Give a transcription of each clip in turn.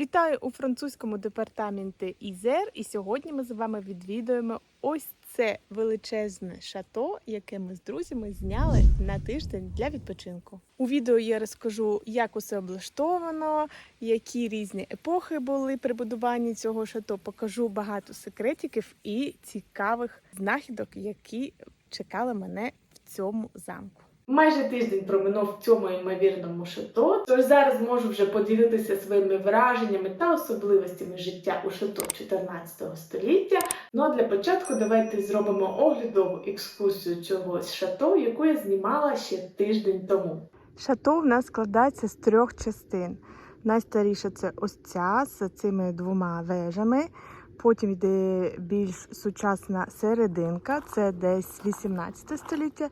Вітаю у французькому департаменті Ізер, і сьогодні ми з вами відвідуємо ось це величезне шато, яке ми з друзями зняли на тиждень для відпочинку. У відео я розкажу, як усе облаштовано, які різні епохи були при будуванні цього шато. Покажу багато секретиків і цікавих знахідок, які чекали мене в цьому замку. Майже тиждень проминув в цьому ймовірному шато, тож зараз можу вже поділитися своїми враженнями та особливостями життя у шато 14 століття. Ну а для початку давайте зробимо оглядову екскурсію цього шато, яку я знімала ще тиждень тому. Шато в нас складається з трьох частин. Найстаріша це ось ця з цими двома вежами. Потім йде більш сучасна серединка, це десь 18 століття.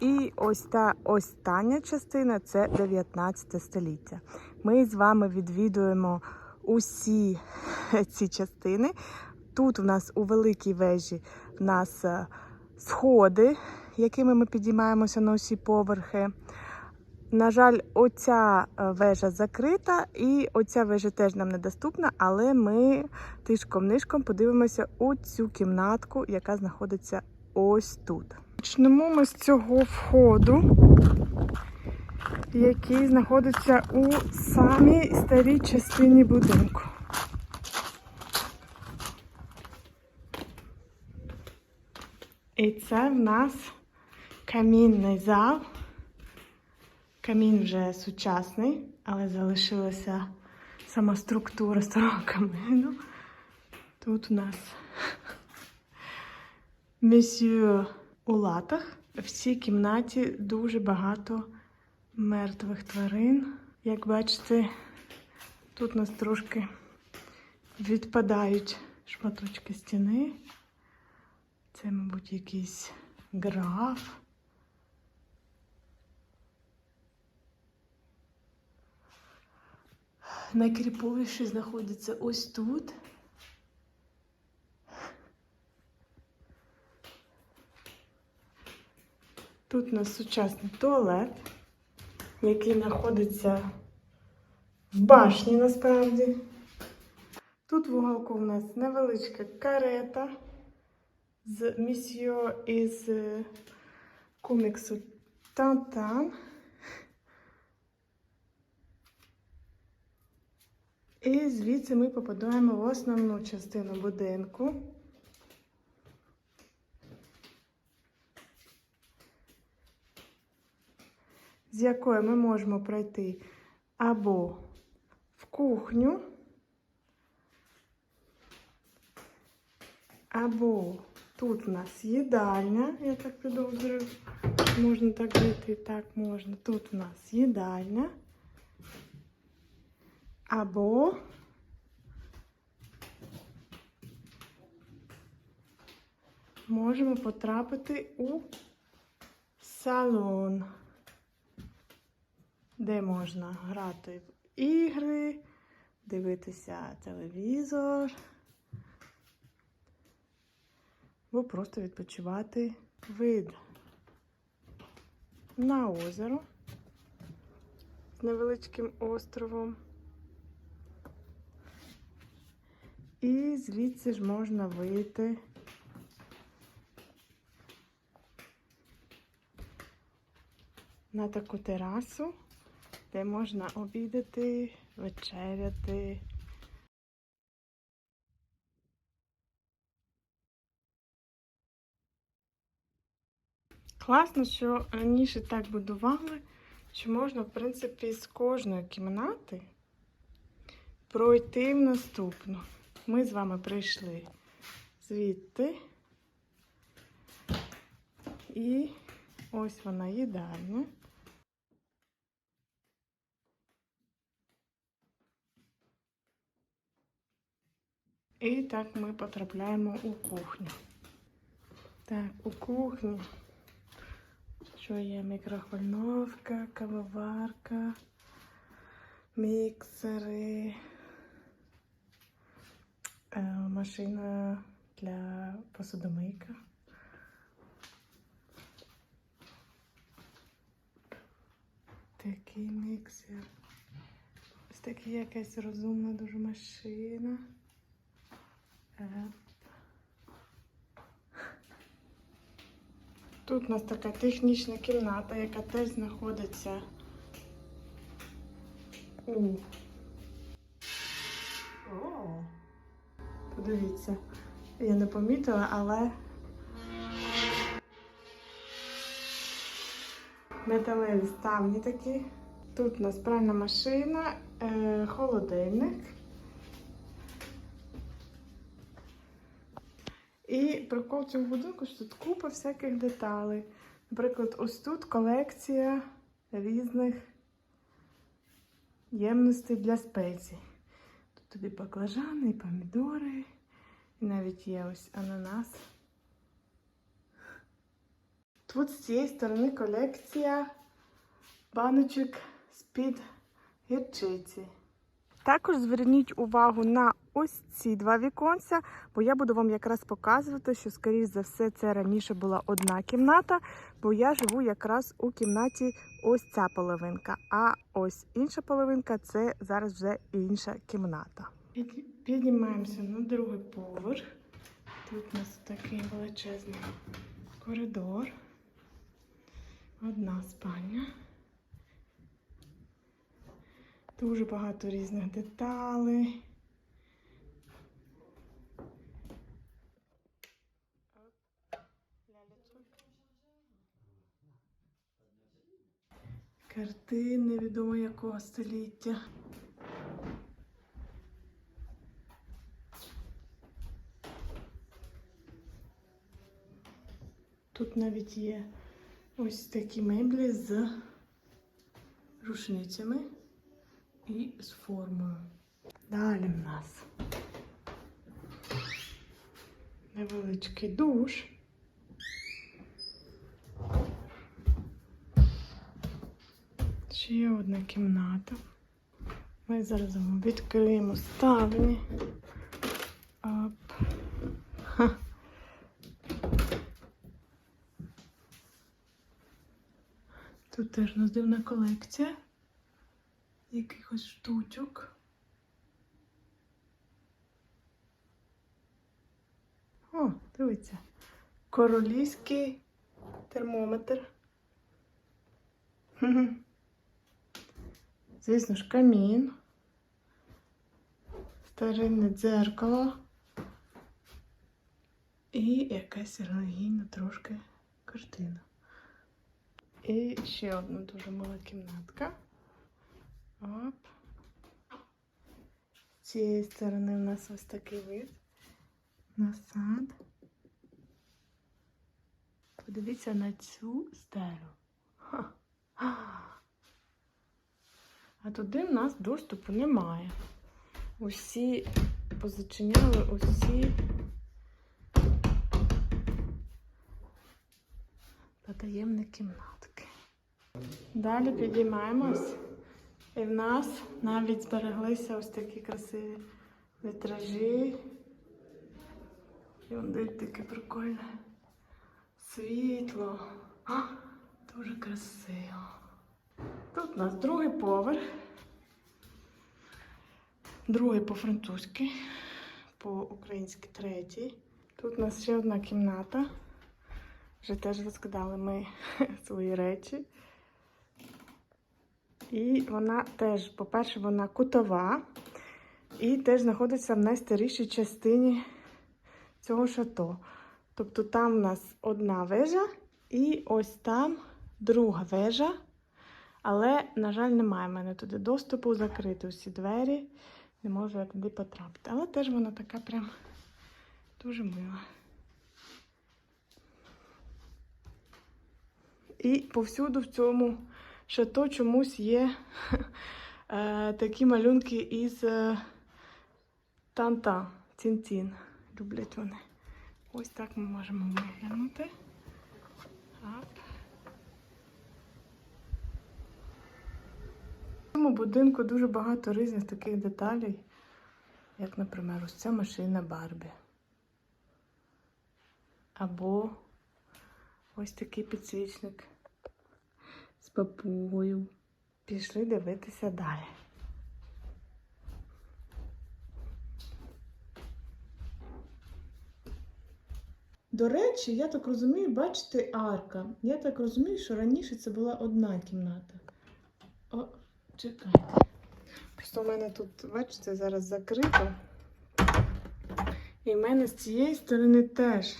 І ось та остання частина це 19 століття. Ми з вами відвідуємо усі ці частини. Тут у нас у великій вежі в нас е, сходи, якими ми підіймаємося на усі поверхи. На жаль, оця е, вежа закрита, і оця вежа теж нам недоступна, але ми тишком-нишком подивимося у цю кімнатку, яка знаходиться ось тут. Почнемо ми з цього входу, який знаходиться у самій старій частині будинку. І це в нас камінний зал. Камін вже сучасний, але залишилася сама структура старого камину. Тут у нас месьє у латах. В цій кімнаті дуже багато мертвих тварин. Як бачите, тут у нас трошки відпадають шматочки стіни. Це, мабуть, якийсь граф. Найкріповіший знаходиться ось тут. Тут у нас сучасний туалет, який знаходиться в башні насправді. Тут в уголку у нас невеличка карета з місьє із коміксу Тантан. І звідси ми попадаємо в основну частину будинку. з якої ми можемо пройти або в кухню, або тут у нас їдальня, я так підозрюю. Можна так зайти, так можна. Тут у нас їдальня. Або можемо потрапити у салон де можна грати в ігри, дивитися телевізор, або просто відпочивати вид на озеро з невеличким островом. І звідси ж можна вийти на таку терасу де можна обідати, вечеряти. Класно, що раніше так будували, що можна, в принципі, з кожної кімнати пройти в наступну. Ми з вами прийшли звідти. І ось вона їдальня. І так ми потрапляємо у кухню. Так, у кухні, що є мікрохвильновка, кавоварка, міксери, машина для посудомийка. Такий міксер. Ось така якась розумна дуже машина. Е. Тут у нас така технічна кімната, яка теж знаходиться у. О, подивіться. Я не помітила, але металеві ставні такі. Тут у нас пральна машина, е, холодильник. І прикол цього будинку, що тут купа всяких деталей. Наприклад, ось тут колекція різних ємностей для спецій. Тобі баклажани, помідори, і навіть є ось ананас. Тут з цієї сторони колекція баночок з-під гірчиці. Також зверніть увагу на ось ці два віконця, бо я буду вам якраз показувати, що, скоріш за все, це раніше була одна кімната, бо я живу якраз у кімнаті ось ця половинка. А ось інша половинка це зараз вже інша кімната. Піднімаємося на другий поверх. Тут у нас такий величезний коридор. Одна спальня. Дуже багато різних деталей. Картини невідомо якого століття. Тут навіть є ось такі меблі з рушницями і з формою. Далі в нас невеличкий душ. Ще одна кімната. Ми зараз відкриємо ставні. Оп. Тут теж у нас дивна колекція якихось штучок. О, дивіться. Королівський термометр. Звісно ж, камін. Старинне дзеркало. І якась релігійна трошки картина. І ще одна дуже мила кімнатка. Оп. З цієї сторони у нас ось такий вид на сад. Подивіться на цю стелю. А туди в нас доступу немає. Усі позачиняли усі потаємні кімнатки. Далі підіймаємось. І в нас навіть збереглися ось такі красиві вітражі. І он таке прикольне світло. А, дуже красиво. Тут у нас другий поверх. Другий по-французьки, по-українськи третій. Тут у нас ще одна кімната. Вже теж розкидали ми свої речі. І вона теж, по-перше, вона кутова і теж знаходиться в найстарішій частині цього шато. Тобто там у нас одна вежа і ось там друга вежа. Але, на жаль, немає в мене туди доступу, закриті усі двері. Не можу я туди потрапити. Але теж вона така прям дуже мила. І повсюду в цьому шато чомусь є е, такі малюнки із е, танта, цін-цін. Люблять вони. Ось так ми можемо виглянути. В цьому будинку дуже багато різних таких деталей, як, наприклад, ось ця машина Барбі. Або ось такий підсвічник папугою. Пішли дивитися далі. До речі, я так розумію, бачите, арка. Я так розумію, що раніше це була одна кімната. О, чекайте. Просто в мене тут, бачите, зараз закрито. І в мене з цієї сторони теж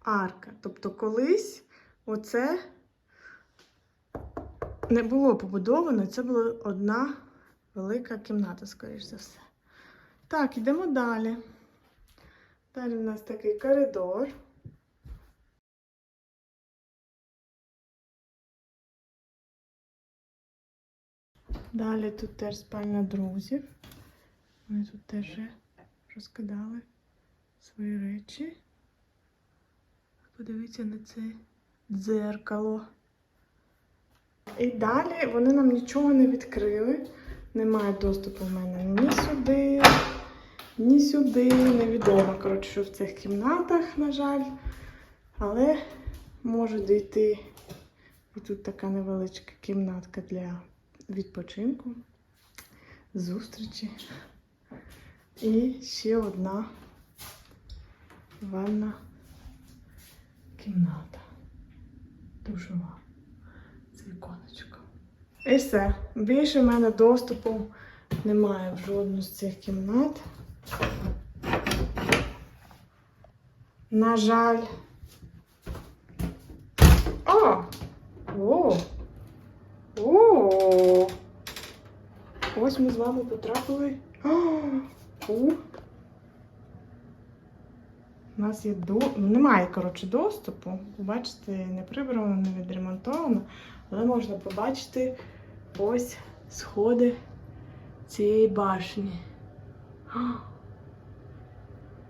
арка. Тобто колись оце не було побудовано, це була одна велика кімната, скоріш за все. Так, йдемо далі. Далі у нас такий коридор. Далі тут теж спальня друзів. Вони тут теж розкидали свої речі. Подивіться на це дзеркало. І далі вони нам нічого не відкрили. Немає доступу в мене ні сюди, ні сюди. Невідомо, коротше, що в цих кімнатах, на жаль. Але можу дійти. І тут така невеличка кімнатка для відпочинку, зустрічі. І ще одна ванна кімната. Душова. З віконечком. І все. Більше в мене доступу немає в жодну з цих кімнат. На жаль. О! О! О! Ось ми з вами потрапили. У. У нас є до... немає, коротше, доступу. Бачите, не прибрано, не відремонтовано, але можна побачити ось сходи цієї башні.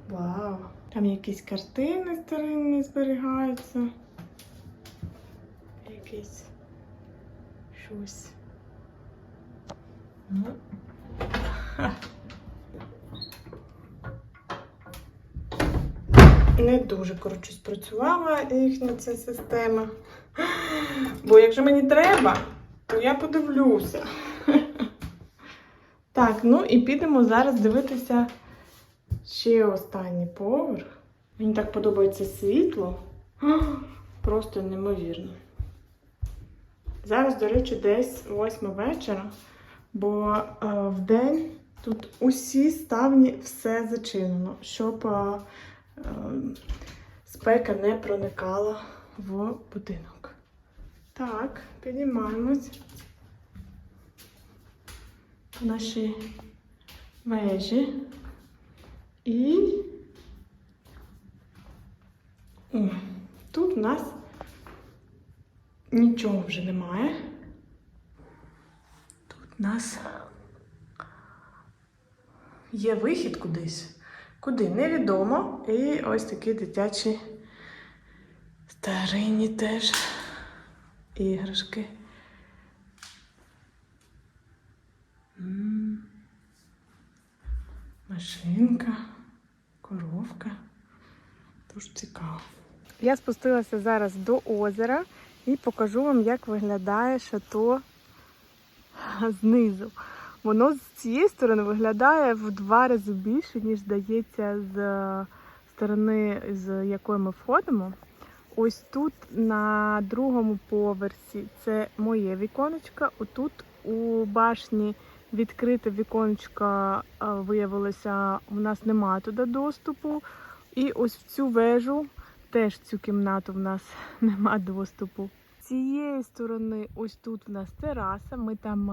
Вау! Там якісь картини старинні зберігаються. Якісь щось. Ну. Не дуже, коротше, спрацювала їхня ця система. Бо якщо мені треба, то я подивлюся. Так, ну і підемо зараз дивитися ще останній поверх. Мені так подобається світло. Просто неймовірно. Зараз, до речі, десь 8 вечора, бо е, в день тут усі ставні все зачинено, щоб е, е, спека не проникала в будинок. Так, піднімаємось наші вежі. І О, тут у нас нічого вже немає. Тут у нас є вихід кудись. Куди невідомо. І ось такі дитячі старинні теж іграшки. Машинка, коровка. Дуже цікаво. Я спустилася зараз до озера і покажу вам, як виглядає шато знизу. Воно з цієї сторони виглядає в два рази більше, ніж здається, з сторони, з якої ми входимо. Ось тут на другому поверсі це моє віконечко. Отут у башні відкрите віконечко виявилося, у нас немає туди доступу. І ось в цю вежу, теж цю кімнату в нас нема доступу. З цієї сторони, ось тут в нас тераса. Ми там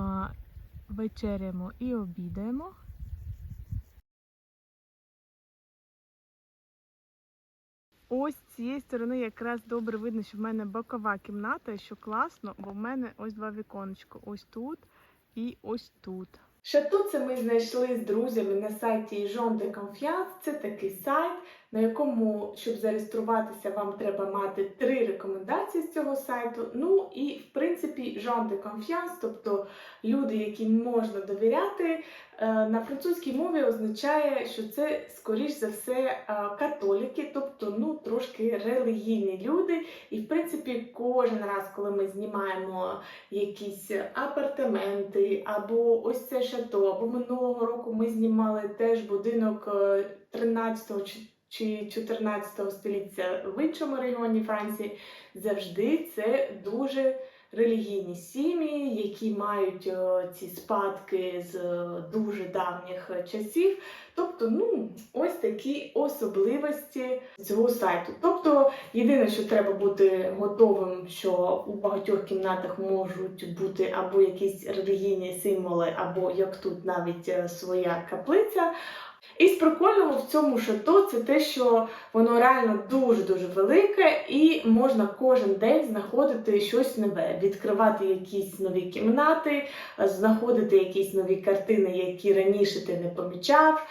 вечеряємо і обідаємо. Ось з цієї сторони якраз добре видно, що в мене бокова кімната, що класно, бо в мене ось два віконечка. Ось тут і ось тут. Шату це ми знайшли з друзями на сайті Jean de Confiance. Це такий сайт, на якому, щоб зареєструватися, вам треба мати три рекомендації з цього сайту. Ну і в принципі Jean de Confiance, тобто люди, яким можна довіряти, е, на французькій мові означає, що це скоріш за все е, католіки, тобто ну трошки релігійні люди. І в принципі, кожен раз, коли ми знімаємо якісь апартаменти, або ось це шато, або минулого року ми знімали теж будинок 13 чи чи 14 століття в іншому регіоні Франції, завжди це дуже релігійні сім'ї, які мають е, ці спадки з е, дуже давніх часів. Тобто, ну, ось такі особливості цього сайту. Тобто, єдине, що треба бути готовим, що у багатьох кімнатах можуть бути або якісь релігійні символи, або як тут навіть е, своя каплиця. І з прикольного в цьому шато це те, що воно реально дуже-дуже велике, і можна кожен день знаходити щось нове, відкривати якісь нові кімнати, знаходити якісь нові картини, які раніше ти не помічав,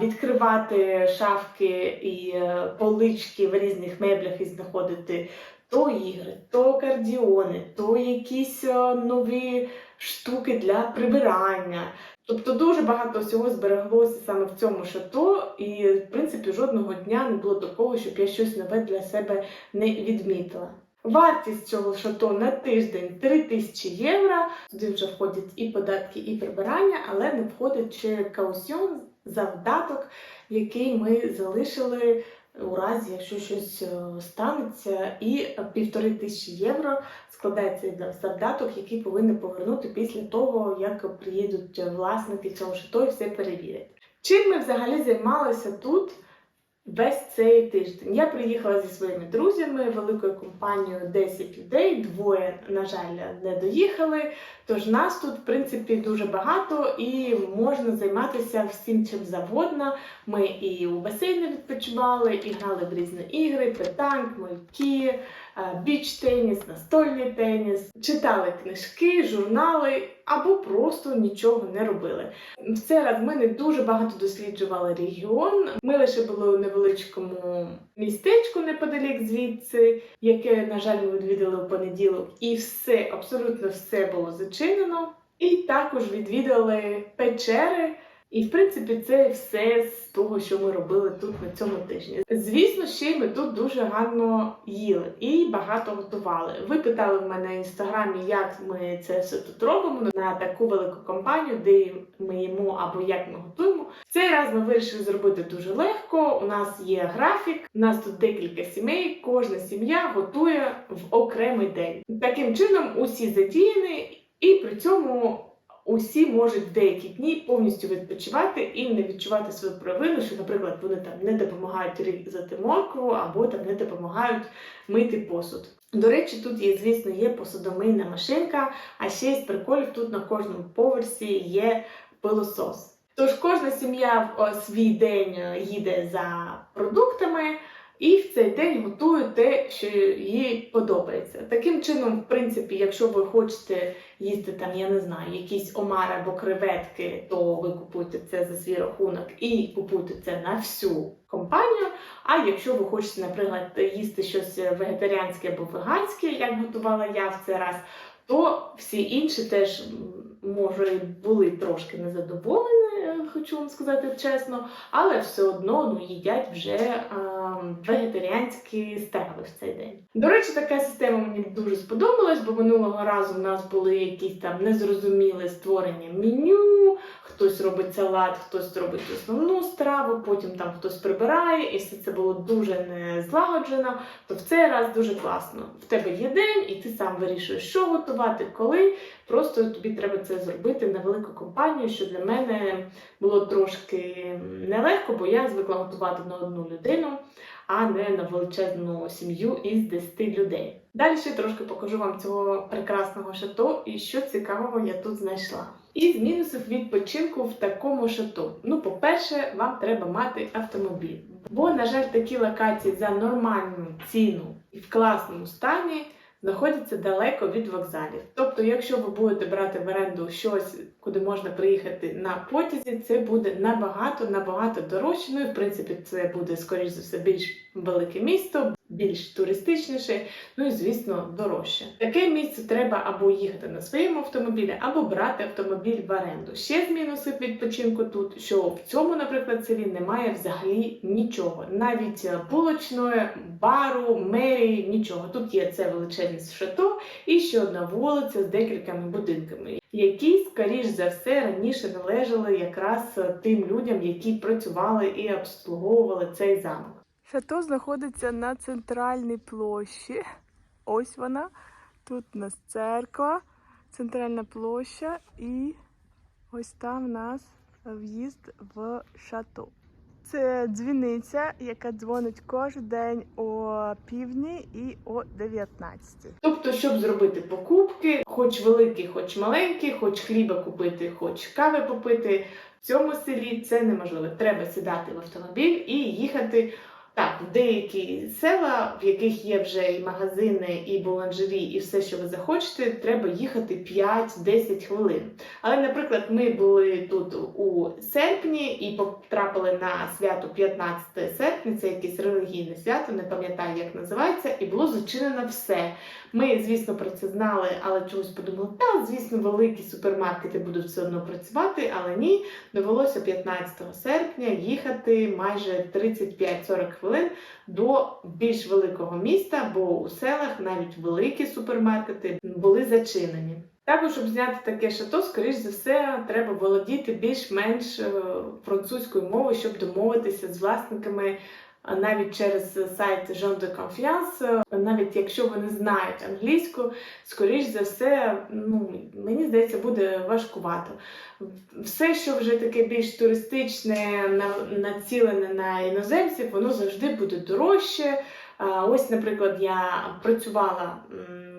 відкривати шафки і е, полички в різних меблях і знаходити то ігри, то кардіони, то якісь е, нові штуки для прибирання. Тобто дуже багато всього збереглося саме в цьому шато, і в принципі жодного дня не було такого, щоб я щось нове для себе не відмітила. Вартість цього шато на тиждень 3000 євро. Туди вже входять і податки, і прибирання, але не входить ще каусьон завдаток, який ми залишили у разі, якщо щось е, станеться, і півтори тисячі євро складається завдаток, який повинні повернути після того, як приїдуть власники цього шато і все перевірять. Чим ми взагалі займалися тут весь цей тиждень? Я приїхала зі своїми друзями, великою компанією 10 людей, двоє, на жаль, не доїхали. Тож нас тут, в принципі, дуже багато і можна займатися всім чим завгодно. Ми і у басейні відпочивали, і грали в різні ігри, питанк, мойки, біч-теніс, настольний теніс, читали книжки, журнали або просто нічого не робили. В цей раз ми не дуже багато досліджували регіон. Ми лише були у невеличкому містечку неподалік звідси, яке, на жаль, ми відвідали у понеділок, і все, абсолютно все було зачинено. І також відвідали печери. І, в принципі, це все з того, що ми робили тут на цьому тижні. Звісно, ще й ми тут дуже гарно їли і багато готували. Ви питали в мене в інстаграмі, як ми це все тут робимо на таку велику компанію, де ми їмо або як ми готуємо. Цей раз ми вирішили зробити дуже легко. У нас є графік, у нас тут декілька сімей, кожна сім'я готує в окремий день. Таким чином, усі задіяні, і при цьому. Усі можуть деякі дні повністю відпочивати і не відчувати свою провину, що, наприклад, вони там не допомагають різати моркву або там не допомагають мити посуд. До речі, тут є, звісно, є посудомийна машинка, а ще з приколів тут на кожному поверсі є пилосос. Тож кожна сім'я в свій день їде за продуктами. І в цей день готує те, що їй подобається. Таким чином, в принципі, якщо ви хочете їсти там, я не знаю, якісь омари або креветки, то ви купуєте це за свій рахунок і купуєте це на всю компанію. А якщо ви хочете, наприклад, їсти щось вегетаріанське або веганське, як готувала я в цей раз, то всі інші теж може були трошки незадоволені, хочу вам сказати чесно, але все одно ну, їдять вже е, вегетаріанські страви в цей день. До речі, така система мені дуже сподобалась, бо минулого разу в нас були якісь там незрозумілі створення меню, хтось робить салат, хтось робить основну страву, потім там хтось прибирає, і все це було дуже незлагоджено. То в цей раз дуже класно. В тебе є день, і ти сам вирішуєш, що готувати, коли. Просто тобі треба зробити на велику компанію, що для мене було трошки нелегко, бо я звикла готувати на одну людину, а не на величезну сім'ю із 10 людей. Далі ще трошки покажу вам цього прекрасного шато і що цікавого я тут знайшла. І з мінусів відпочинку в такому шато. Ну, по-перше, вам треба мати автомобіль. Бо, на жаль, такі локації за нормальну ціну і в класному стані знаходяться далеко від вокзалів. Тобто, якщо ви будете брати в оренду щось, куди можна приїхати на потязі, це буде набагато набагато дорожче. Ну і в принципі це буде скоріш за все більш велике місто. більш туристичніше, ну і звісно дорожче. Таке місце треба або їхати на своєму автомобілі, або брати автомобіль в оренду. Ще з мінусів відпочинку тут, що в цьому, наприклад, селі немає взагалі нічого, навіть булочної, бару, мерії, нічого. Тут є це величезне шато і ще одна вулиця з декількома будинками, які, скоріш за все, раніше належали якраз е, тим людям, які працювали і обслуговували цей замок. Шато знаходиться на центральній площі. Ось вона. Тут у нас церква, центральна площа, і ось там у нас в'їзд в шато. Це дзвіниця, яка дзвонить кожен день о півдні і о 19. Тобто, щоб зробити покупки, хоч великі, хоч маленькі, хоч хліба купити, хоч кави попити, в цьому селі це неможливо. Треба сідати в автомобіль і їхати. Так, деякі села, в яких є вже і магазини, і буланжері, і все, що ви захочете, треба їхати 5-10 хвилин. Але, наприклад, ми були тут у серпні і потрапили на свято 15 серпня, це якесь релігійне свято, не пам'ятаю, як називається, і було зачинено все. Ми, звісно, про це знали, але чогось подумали, та, звісно, великі супермаркети будуть все одно працювати, але ні, довелося 15 серпня їхати майже 35-40 хвилин до більш великого міста, бо у селах навіть великі супермаркети були зачинені. Також, щоб зняти таке шато, скоріш за все, треба володіти більш-менш е, французькою мовою, щоб домовитися з власниками навіть через сайт Jean de Confiance, навіть якщо вони знають англійську, скоріш за все, ну мені здається, буде важкувато. Все, що вже таке більш туристичне, націлене на іноземців, воно завжди буде дорожче. Ось, наприклад, я працювала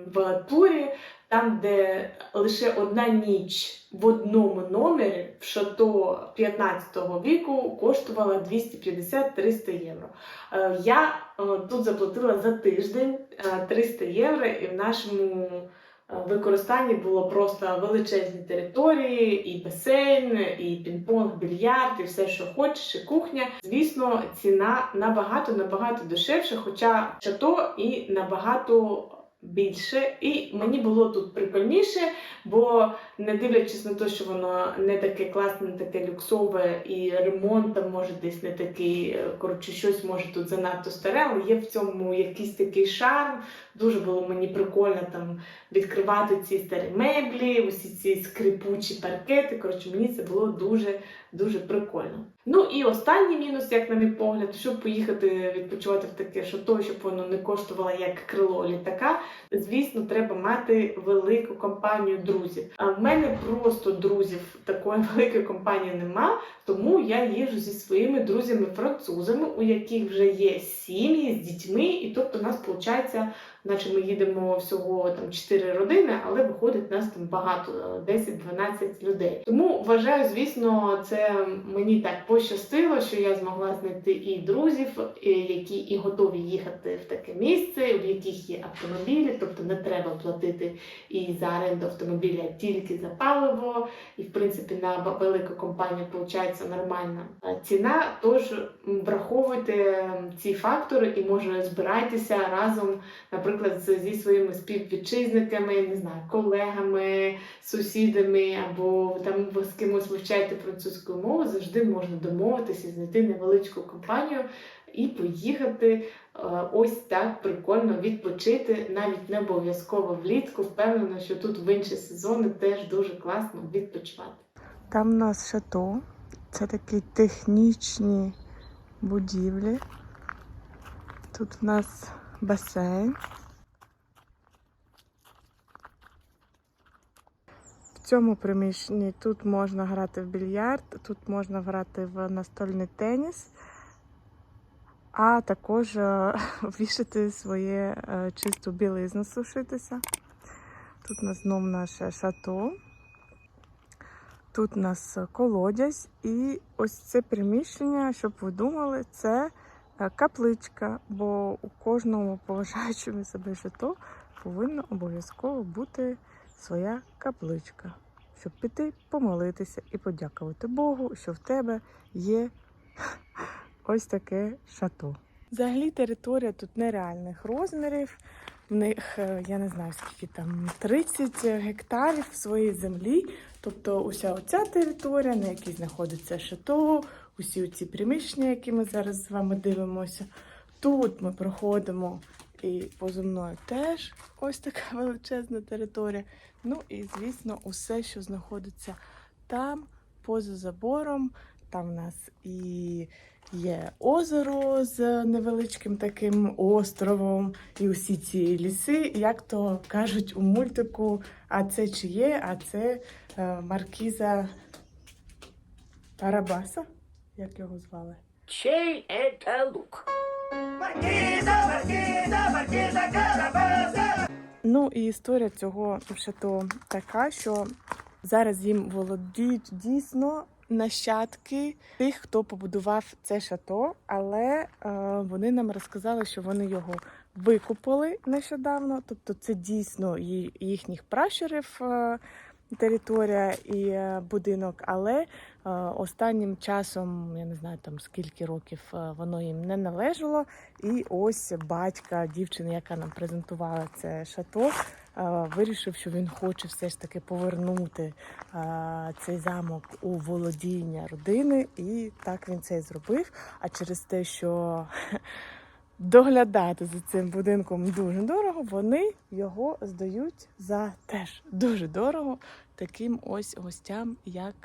в турі, там, де лише одна ніч в одному номері в шато 15 віку коштувала 250-300 євро. Е, Я е, тут заплатила за тиждень е, 300 євро, і в нашому е, використанні було просто величезні території, і басейн, і пінг-понг, більярд, і все, що хочеш, і кухня. Звісно, ціна набагато набагато дешевша, хоча шато і набагато. Більше, і мені було тут прикольніше, бо не дивлячись на те, що воно не таке класне, не таке люксове, і ремонт там може десь не такий, е, коротше, щось може тут занадто старе, але є в цьому якийсь такий шарм. Дуже було мені прикольно там відкривати ці старі меблі, усі ці скрипучі паркети. Коротше, мені це було дуже дуже прикольно. Ну і останній мінус, як на мій погляд, щоб поїхати відпочивати в таке шато, щоб воно не коштувало як крило літака. Звісно, треба мати велику компанію друзів. А в мене просто друзів такої великої компанії нема, тому я їжу зі своїми друзями-французами, у яких вже є сім'ї з дітьми, і тобто у нас виходить, наче ми їдемо всього там 4 родини, але виходить нас там багато 10-12 людей. Тому вважаю, звісно, це мені так пощастило, що я змогла знайти і друзів, які і готові їхати в таке місце, в яких є автомобілі, тобто не треба платити і за оренду автомобіля тільки за паливо, і в принципі на велику компанію виходить нормальна ціна. Тож враховуйте ці фактори і може збирайтеся разом, наприклад, з- зі своїми співвітчизниками, не знаю, колегами, сусідами, або там з кимось вивчаєте французьку мову, завжди можна домовитися, знайти невеличку компанію і поїхати е, ось так прикольно відпочити, навіть не обов'язково влітку. Впевнена, що тут в інші сезони теж дуже класно відпочивати. Там у нас шато, це такі технічні будівлі. Тут у нас басейн. Цьому приміщенні тут можна грати в більярд, тут можна грати в настольний теніс, а також е, вішати своє е, чисту білизну сушитися. Тут у нас знов наше шато. Тут у нас колодязь, і ось це приміщення, щоб ви думали, це е, капличка, бо у кожному поважаючому себе шато повинна обов'язково бути своя капличка, щоб піти помолитися і подякувати Богу, що в тебе є ось таке шато. Взагалі територія тут нереальних розмірів. В них е, я не знаю скільки там 30 гектарів своєї землі. Тобто уся оця територія, на якій знаходиться шато, усі ці приміщення, які ми зараз з вами дивимося. Тут ми проходимо і поза мною теж ось така величезна територія. Ну і звісно, усе, що знаходиться там, поза забором. Там в нас і є озеро з невеличким таким островом, і усі ці ліси, як то кажуть у мультику, а це чиє, а це е, Маркіза Тарабаса. Як його звали? Чей это лук? Ну і історія цього шато така, що зараз їм володіють дійсно нащадки тих, хто побудував це шато, але е, вони нам розказали, що вони його викупили нещодавно. Тобто, це дійсно їхніх пращурів е, територія і е, будинок, але е, останнім часом я не знаю там скільки років е, воно їм не належало. І ось батька дівчини, яка нам презентувала це шато, вирішив, що він хоче все ж таки повернути цей замок у володіння родини, і так він це і зробив. А через те, що доглядати за цим будинком дуже дорого, вони його здають за теж дуже дорого таким ось гостям, як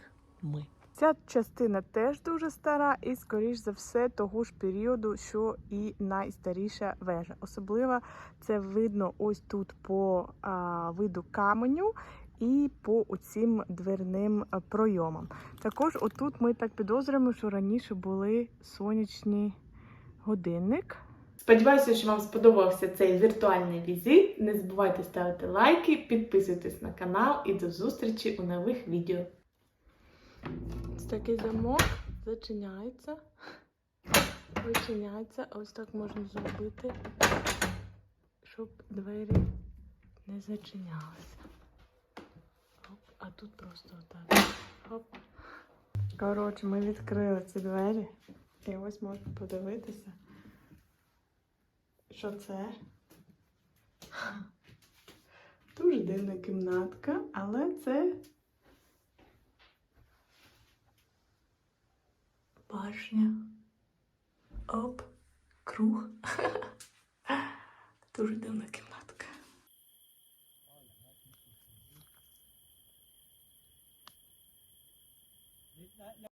ми. Ця частина теж дуже стара, і, скоріш за все, того ж періоду, що і найстаріша вежа. Особливо це видно ось тут по а, виду каменю і по оцім дверним пройомам. Також отут ми так підозрюємо, що раніше були сонячні годинник. Сподіваюся, що вам сподобався цей віртуальний візит. Не забувайте ставити лайки, підписуйтесь на канал і до зустрічі у нових відео. Ось такий замок зачиняється, вичиняється. Ось так можна зробити, щоб двері не зачинялися. Оп, а тут просто отак. Оп. Коротше, ми відкрили ці двері. І ось можна подивитися, що це. Дуже дивна кімнатка, але це башня. Оп, круг. Дуже дивна кімнатка.